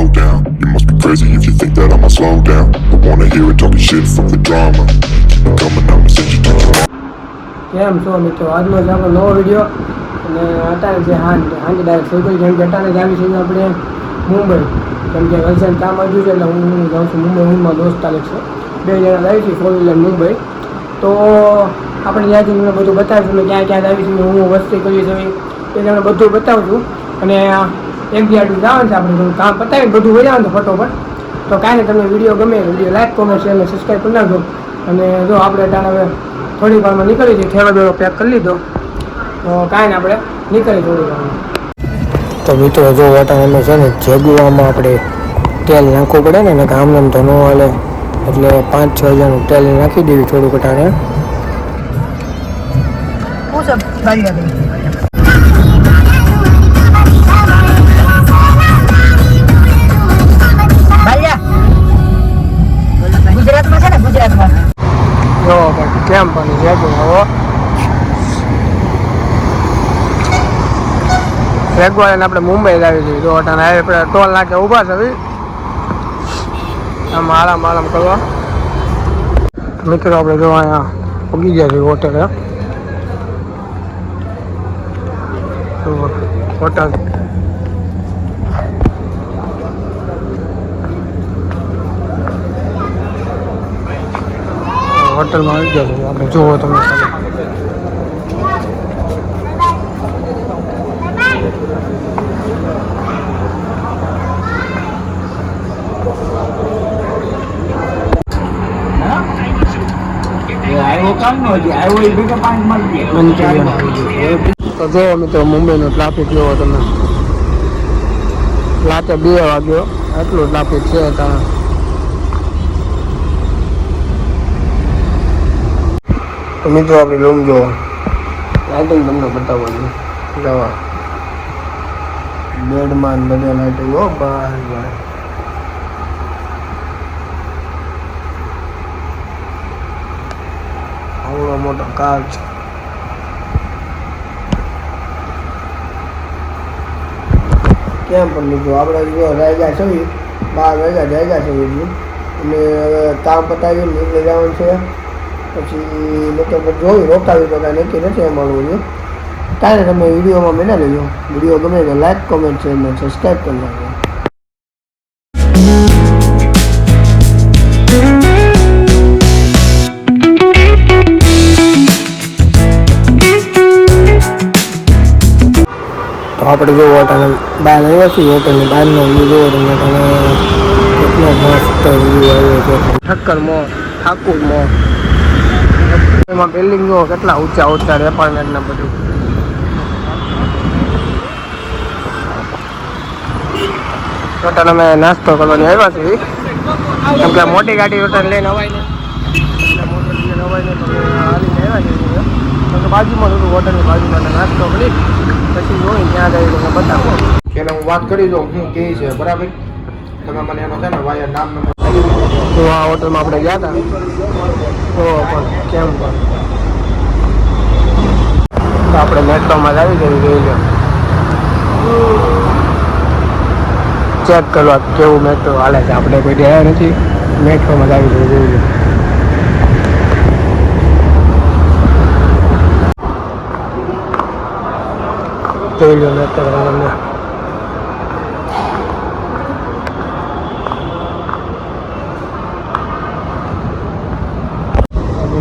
slow down. You must be crazy if you think that I'ma slow down. I wanna hear it talking shit from the drama. Keep it coming, I'ma send you to your કેમ છો મિત્રો? આજનો જ આપણો નવો video અને અત્યારે જે હાંજ હાંજે ડાયરેક્ટ ગઈ કેમ કે અત્યારે જ આવી છીએ આપણે મુંબઈ. કેમ કે વલસાડ કામ આવ્યું છે એટલે હું જાઉં છું મુંબઈ. હુંમાં દોસ્ત તારીખ છે. બે જણા આવી છીએ ફોર વ્હીલર મુંબઈ. તો આપણે ત્યાંથી તમને બધું બતાવીશું ને ક્યાં ક્યાં આવી છું હું વસ્તી કરી છે એ તમને બધું બતાવું છું અને એક બે આટલું જવાનું છે આપણે કામ પતાવીને બધું વહી જવાનું ફટોફટ. તો કાંઈ નહીં તમને વીડિયો ગમે વીડિયો લાઈક કોમેન્ટ શેર અને સબસ્ક્રાઈબ કરી નાખજો. અને જો આપણે અટાણે હવે થોડી વારમાં નીકળી જઈએ થેલો બેલો પેક કરી લીધો. તો કાંઈ ને આપણે નીકળી થોડી વારમાં. તો મિત્રો જો અટાણે છે ને જેગુવામાં આપણે તેલ નાખવું પડે ને કે આમ નામ તો ન હાલે. એટલે પાંચ છ હજારનું તેલ નાખી દેવી થોડુંક વટાણે જેગુઆને આપણે મુંબઈ લાવી જઈએ. જો વટાણે હાઈવે પર ટોલ નાકે ઊભા છે આમ આરામ આરામ કરવા. મિત્રો, આપણે જો અહીંયા ઉગી ગયા છીએ હોટેલ તો હોટલ હોટલમાં આવી ગયા છીએ. આપણે જુઓ તમે તો જો મિત્રો મુંબઈનો ટ્રાફિક જોવો તમે. રાતે બે વાગ્યો એટલું ટ્રાફિક છે ત્યાં. તો મિત્રો આપણી રૂમ જો લાઇટિંગ તમને બતાવવાની. જવા. બેડમાં બધા લાઇટિંગ હો ભાઈ. મોટો કાળ છે કેમ પણ લીધું આપણે જો રાજા છીએ બાર રાજા રાજા હજી. અને હવે કામ પતાવીને નીકળી જવાનું છે પછી લોકો જોયું રોકાવ્યું તો કાંઈ નક્કી નથી અમારું એ કાંઈ તમે વિડીયોમાં બના લેજો વીડિયો ગમે તો લાઈક કોમેન્ટ શેર સબસ્ક્રાઈબ કરી નાખજો તો આપણે જો હોટલ બહાર આવ્યા છીએ હોટલની બહારનો વ્યૂ જોવો તમે તમે કેટલો મસ્ત વ્યૂ એમાં બિલ્ડિંગ જો કેટલા ઊંચા ઊંચા એપાર્ટમેન્ટ ને બધું. હોટલ અમે નાસ્તો કરવાની આવ્યા છીએ. કેમ કે મોટી ગાડી હોટલ લઈને અવાય ને. એટલે બાજુમાં થોડું હોટલની બાજુમાં નાસ્તો કરી. પછી જોઈ ત્યાં તમને બતાવો. પેલા હું વાત કરી દઉં હું કે છે બરાબર? તમે મને એનો છે ને વાયર નામ તો આ હોટલમાં આપણે ગયા હતા તો પણ કેમ પણ. આપણે મેટ્રોમાં જ આવી ગયું જોઈ લો. ચેક કરવા કેવું મેટ્રો હાલે છે. આપણે કોઈ ગયા નથી. મેટ્રોમાં જ આવી ગયું જોઈ લો. જોઈ લો મેટ્રો તમને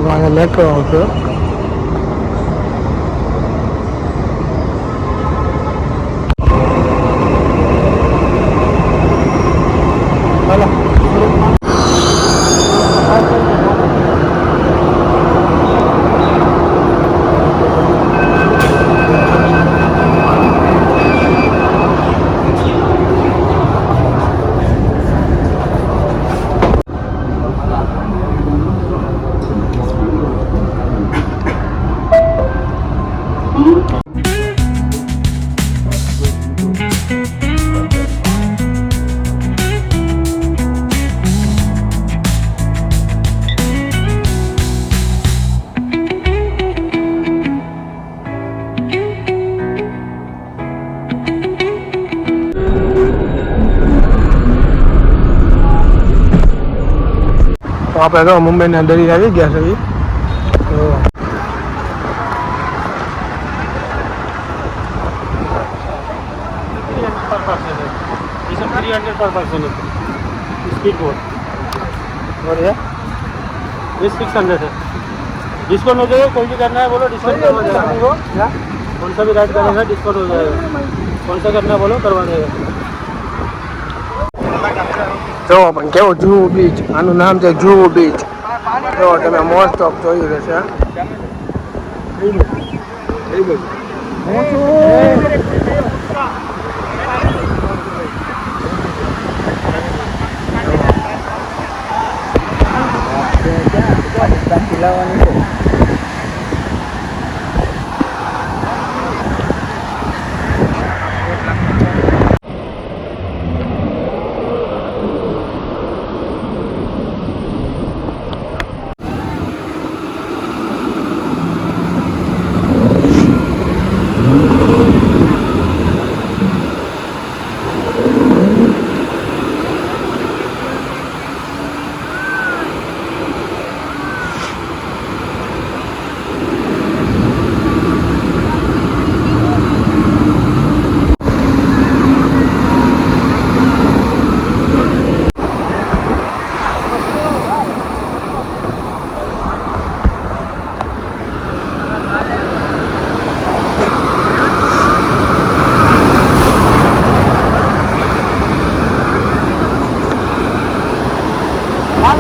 અહીંયા મેટ્રો આવશે તો આપણે તો મુંબઈના દરિયા આવી ગયા છે તો पर पर्सन है ये सब थ्री हंड्रेड पर पर्सन है स्पीड बोट और ये ये सिक्स हंड्रेड है डिस्काउंट हो जाएगा कोई भी करना है बोलो डिस्काउंट हो जाएगा क्या? कौन सा भी राइड करेगा डिस्काउंट हो जाएगा कौन सा करना है बोलो करवा देगा જો, પણ કેવું જુહુ બીચ. આનું નામ છે જુહુ બીચ. જો, તમે મોસ્ટ ઓફ જોયું રહેશે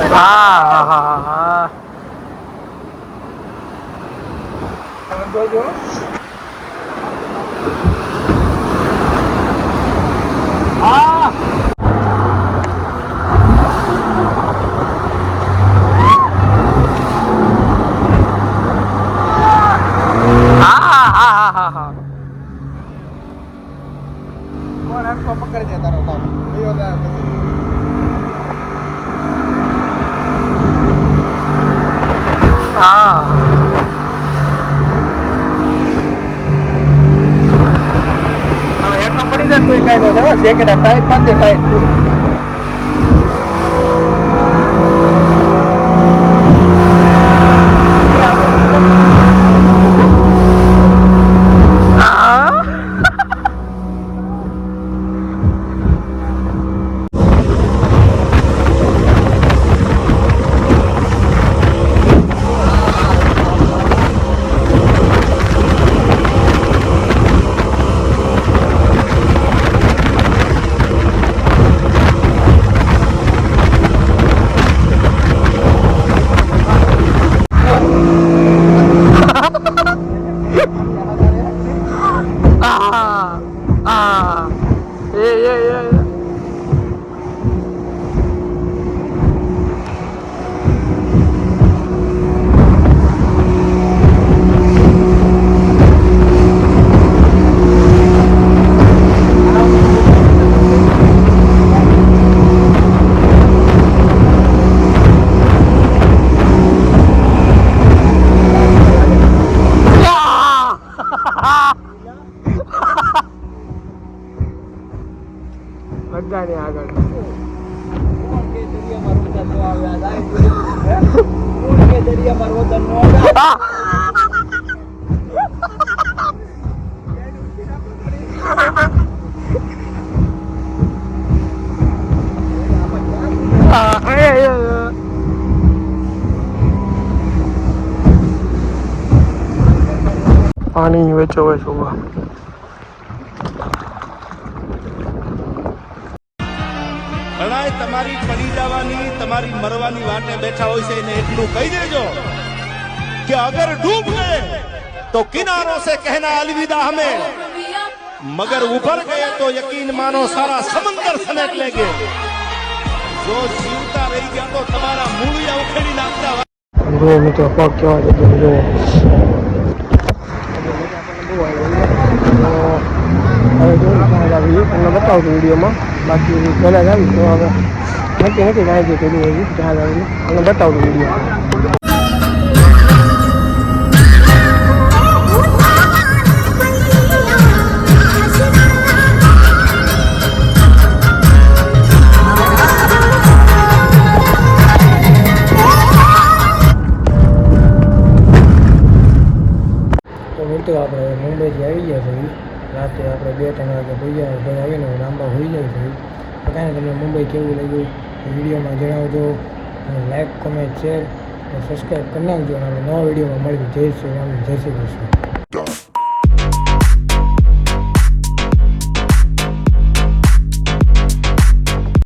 હા હા હા હા પકડી દે તારો બાપ કયો દે પછી હા હવે એટલો પડી જાય તોય કાંઈ ન થાય જેકેટ ટાઈટ બાંધે ટાઈટ 耶耶耶耶 વેચો હોય છોકરા તમારી પડી જવાની તમારી મરવાની વાટે બેઠા હોય છે એને એટલું કહી દેજો કે અગર ડૂબ ગયે તો કિનારો સે કહેના અલવિદા હમે. મગર ઉભર गए તો યકીન માનો સારા समंदर समेट લેગે જો जीवता રહી ગયા તો તમારા मूलिया ઉખેડી नाखता મિત્રો મિત્રો પગ કેવા જો. હવે જો ત્યાં આવી તમને બતાવું છું વિડીયોમાં. બાકી પહેલાં જ આવી તો હવે નક્કી નથી કાંઈ જે પેલું હોય ત્યાં આવીને વીડિયો રાતે આપણે બે ત્રણ વાગે ભૂગ્યા ઘરે આવીને લાંબા હોઈ જાય છે. તો કાંઈ તમને મુંબઈ કેવું લાગ્યું? વિડીયોમાં જણાવજો અને લાઈક કોમેન્ટ શેર સબસ્ક્રાઈબ કરી નાખજો અને નવા વિડીયોમાં મળીશું. જય શ્રી રામ, જય શ્રી કૃષ્ણ.